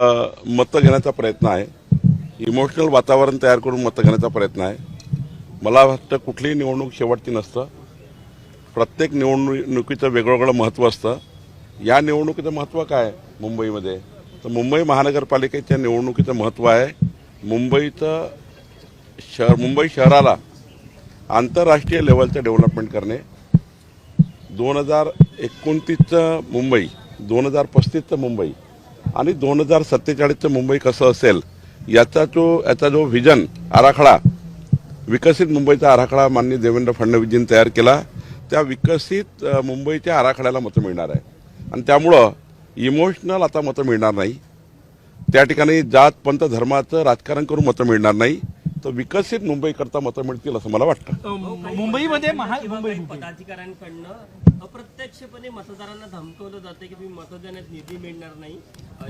मतं घेण्याचा प्रयत्न आहे. इमोशनल वातावरण तयार करून मतं घेण्याचा प्रयत्न आहे. मला वाटतं कुठलीही निवडणूक शेवटची नसतं. प्रत्येक निवडणुकीचं वेगवेगळं महत्त्व असतं. या निवडणुकीचं महत्त्व काय मुंबईमध्ये? तर मुंबई महानगरपालिकेच्या निवडणुकीचं महत्त्व आहे. मुंबईचं शहर मुंबई शहराला आंतरराष्ट्रीय लेवलचं डेव्हलपमेंट करणे. दोन हजार एकोणतीसचं मुंबई दोन हजार पस्तीसचं मुंबई आणि दोन हजार सत्तेचाळीसचं मुंबई कसं असेल याचा जो याचा जो व्हिजन आराखडा विकसित मुंबईचा आराखडा माननीय देवेंद्र फडणवीसजींनी तयार केला त्या विकसित मुंबईच्या आराखड्याला मतं मिळणार आहे. आणि त्यामुळं इमोशनल आता मतं मिळणार नाही. त्या ठिकाणी जात पंत धर्माचं राजकारण करून मतं मिळणार नाही. तर विकसित मुंबईकरता मतं मिळतील असं मला वाटतं. मुंबईमध्ये पदाधिकाऱ्यांकडनं अप्रत्यक्षपणे मतदारांना धमकवलं जाते की तुम्ही मतं देण्यात निधी मिळणार नाही.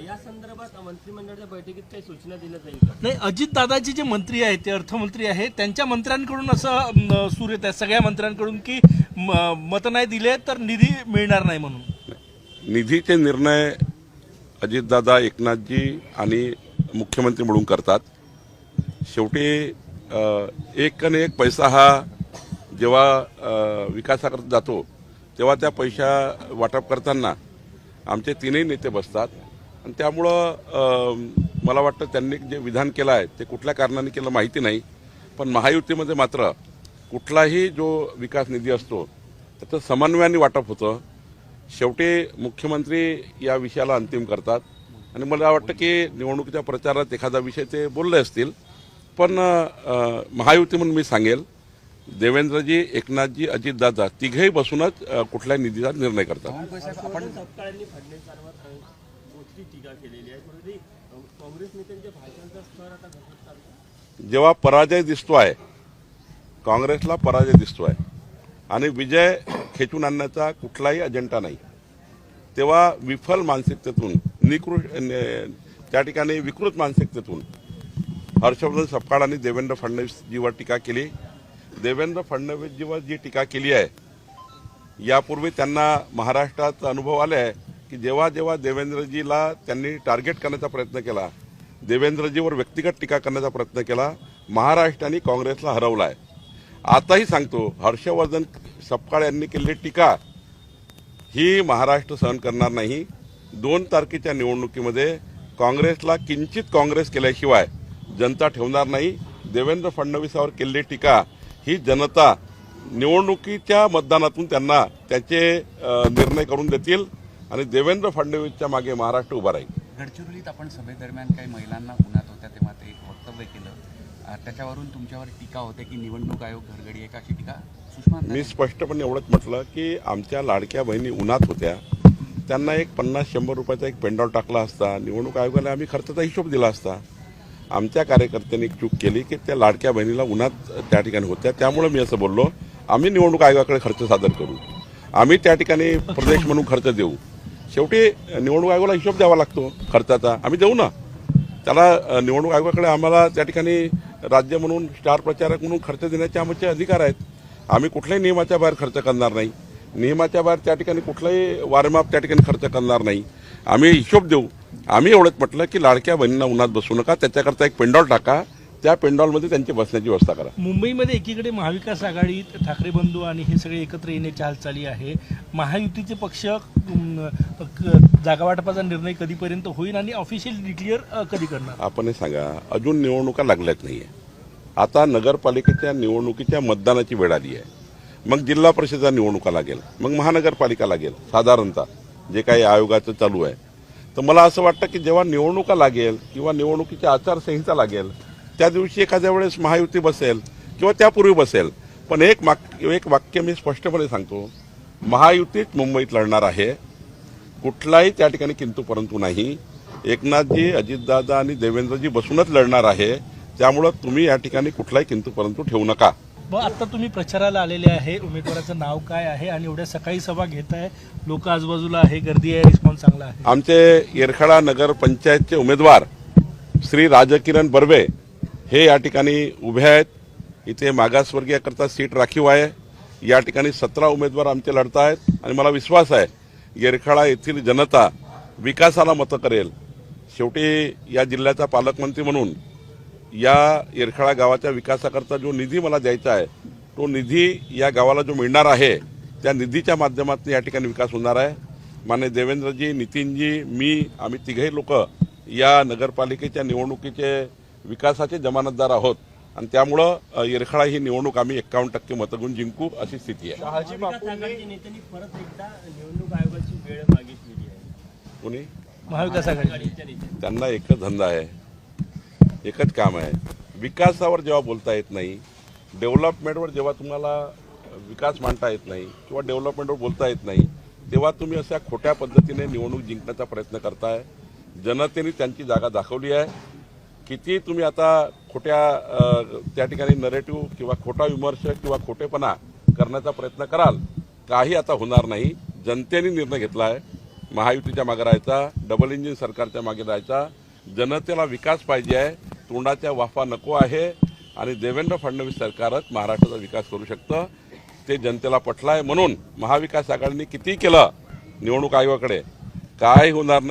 या संदर्भात मंत्रिमंडळाच्या बैठकीत काही सूचना दिल्या जाईल नाही अजित दादाचे जे मंत्री आहेत ते अर्थमंत्री आहेत. त्यांच्या मंत्र्यांकडून असं सूर येत आहे सगळ्या मंत्र्यांकडून की म- मतं नाही दिले तर निधी मिळणार नाही म्हणून. निधीचे निर्णय अजितदादा एकनाथजी आणि मुख्यमंत्री मिळून करतात. शेवटी एक आणि एक पैसा हा जेव्हा विकासाकरता जातो तेव्हा त्या पैसा वाटप करताना आमचे तीनही नेते बसतात. आणि त्यामुळं मला वाटतं त्यांनी जे विधान केलं आहे ते कुठल्या कारणाने केलं माहिती नाही. पण महायुतीमध्ये मात्र कुठलाही जो विकास निधी असतो त्याचं समन्वयाने वाटप होतं. शेवटी मुख्यमंत्री या विषयाला अंतिम करतात. आणि मला वाटतं की निवडणुकीच्या प्रचारात एखादा विषय ते बोलले असतील पण महायुती म्हणून मी सांगेल देवेंद्रजी एकनाथजी अजितदादा तिघेही बसूनच कुठल्याही निधीचा निर्णय करतात. जेव्हा पराजय दिसतो आहे काँग्रेसला पराजय दिसतो आहे आणि विजय खेचून आणण्याचा कुठलाही अजेंडा नाही तेव्हा विफल मानसिकतेतून निकृष्ट ने- त्या ठिकाणी विकृत मानसिकतेतून हर्षवर्धन सपकाळांनी देवेंद्र फडणवीसजीवर टीका केली. देवेंद्र फडणवीसजीवर जी टीका केली आहे यापूर्वी त्यांना महाराष्ट्रात अनुभव आले आहे की जेव्हा जेव्हा देवेंद्रजीला त्यांनी टार्गेट करण्याचा प्रयत्न केला देवेंद्रजीवर व्यक्तिगत टीका करण्याचा प्रयत्न केला महाराष्ट्राने काँग्रेसला हरवला आहे आताही सांगतो हर्षवर्धन सपकाळ यांनी केलेली टीका ही महाराष्ट्र सहन करणार नाही. दोन तारखेच्या निवडणुकीमध्ये काँग्रेसला किंचित काँग्रेस केल्याशिवाय जनता ठेवणार नाही. देवेंद्र फडणवीसावर केलेली टीका ही जनता निवडणुकीच्या मतदानातून त्यांना त्याचे निर्णय करून देतील आणि देवेंद्र फडणवीसच्या मागे महाराष्ट्र उभा राहील. गडचिरोलीत आपण सभेदरम्यान काही महिलांना उन्हात होत्या तेव्हा ते एक वक्तव्य केलं. त्याच्यावरून तुमच्यावर टीका होते की निवडणूक आयोग घरगडी आहे का अशी टीका? सुषमा मी स्पष्टपणे एवढंच म्हटलं की आमच्या लाडक्या बहिणी उन्हात होत्या. त्यांना एक पन्नास शंभर रुपयाचा एक पेंडॉल टाकला असता. निवडणूक आयोगाला आम्ही खर्चाचा हिशोब दिला असता. आमच्या कार्यकर्त्यांनी एक चूक केली की त्या लाडक्या बहिणीला उन्हात त्या ठिकाणी होत्या. त्यामुळे मी असं बोललो आम्ही निवडणूक आयोगाकडे खर्च सादर करू. आम्ही त्या ठिकाणी प्रदेश म्हणून खर्च देऊ. शेवटी निवडणूक आयोगाला हिशोब द्यावा लागतो खर्चाचा. आम्ही देऊ ना. त्याला निवडणूक आयोगाकडे आम्हाला त्या ठिकाणी राज्य म्हणून स्टार प्रचारक म्हणून खर्च देण्याचे आमचे अधिकार आहेत. आम्ही कुठल्याही नियमाच्या बाहेर खर्च करणार नाही. नियमाच्या बाहेर त्या ठिकाणी कुठलाही वारमाप त्या ठिकाणी खर्च करणार नाही. आम्ही हिशोब देऊ. आम्ही एवढंच म्हटलं की लाडक्या बहिणींना उन्हात बसू नका त्याच्याकरता एक पेंडॉल टाका त्या पेंडॉलमध्ये त्यांची बसण्याची व्यवस्था करा. मुंबईमध्ये एकीकडे महाविकास आघाडी ठाकरे बंधू आणि हे सगळे एकत्र येण्याची हालचाली आहे. महायुतीचे पक्ष जागावाटपाचा निर्णय कधीपर्यंत होईल आणि ऑफिशियल डिक्लेअर कधी करणार? आपण हे सांगा अजून निवडणुका लागल्याच नाहीये. आता नगरपालिकेच्या निवडणुकीच्या मतदानाची वेळ आली आहे. मग जिल्हा परिषदेच्या निवडणुका लागेल मग महानगरपालिका लागेल साधारणतः. जे काही आयोगाचं चालू आहे. तर मला असं वाटतं की जेव्हा निवडणुका लागेल किंवा निवडणुकीची आचारसंहिता लागेल त्या दिवशी एखाद्या वेळेस महायुती बसेल किंवा त्यापूर्वी बसेल. पण एक माक एक वाक्य मी स्पष्टपणे सांगतो. महायुतीच मुंबईत लढणार आहे. कुठलाही त्या ठिकाणी किंतू परंतु नाही. एकनाथजी अजितदादा आणि देवेंद्रजी बसूनच लढणार आहे. त्यामुळं तुम्ही या ठिकाणी कुठलाही किंतू परंतु ठेवू नका. मग आता तुम्ही प्रचाराला आलेले आहे. उमेदवाराचं नाव काय आहे आणि एवढ्या सकाळी सभा घेत आहे. लोक आजूबाजूला आहे. गर्दी आहे. रिस्पॉन्स चांगला आहे. आमचे येरखाडा नगर पंचायतचे उमेदवार श्री राजकिरण बर्वे हे या ठिकाणी उभे आहेत. इथे मागासवर्गीयाकरता सीट राखीव आहे. या ठिकाणी सतरा उमेदवार आमचे लढत आहेत. आणि मला विश्वास आहे येरखेडा येथील जनता विकासाला मतं करेल. शेवटी या जिल्ह्याचा पालकमंत्री म्हणून या येरखाळा गावाच्या विकासाकरता जो निधी मला द्यायचा आहे तो निधी या गावाला जो मिळणार आहे त्या निधीच्या माध्यमातून या ठिकाणी विकास होणार आहे. मान्य देवेंद्रजी नितीनजी मी आम्ही तिघही लोक या नगरपालिकेच्या निवडणुकीचे विकासाचे जमानतदार आहोत. आणि त्यामुळं येरखाळा ही निवडणूक आम्ही एक्कावन्न टक्के मतगुण जिंकू अशी स्थिती आहे. महाविकास आघाडीच्या नेत्यांनी परत एकदा निवडणूक आयोगाची वेळ मागितलेली आहे. कोणी? त्यांना एकच धंदा आहे. एकच काम आहे. विकासावर जेव्हा बोलता येत नाही डेव्हलपमेंटवर जेव्हा तुम्हाला विकास मांडता येत नाही किंवा डेव्हलपमेंटवर बोलता येत नाही तेव्हा तुम्ही अशा खोट्या पद्धतीने निवडणूक जिंकण्याचा प्रयत्न करताय. जनतेने त्यांची जागा दाखवली आहे. किती तुम्ही आता खोट्या त्या ठिकाणी नरेटिव्ह किंवा खोटा विमर्श किंवा खोटेपणा करण्याचा प्रयत्न कराल काही आता होणार नाही. जनतेने निर्णय घेतला आहे महायुतीच्या मागे राहायचा डबल इंजिन सरकारच्या मागे राहायचा. जनतेला विकास पाहिजे आहे. तोंडाच्या वाफा नको आहे. आणि देवेंद्र फडणवीस सरकारच महाराष्ट्राचा विकास करू शकतं. ते जनतेला पटलं आहे म्हणून महाविकास आघाडीने किती केलं निवडणूक आयोगाकडे काय होणार नाही.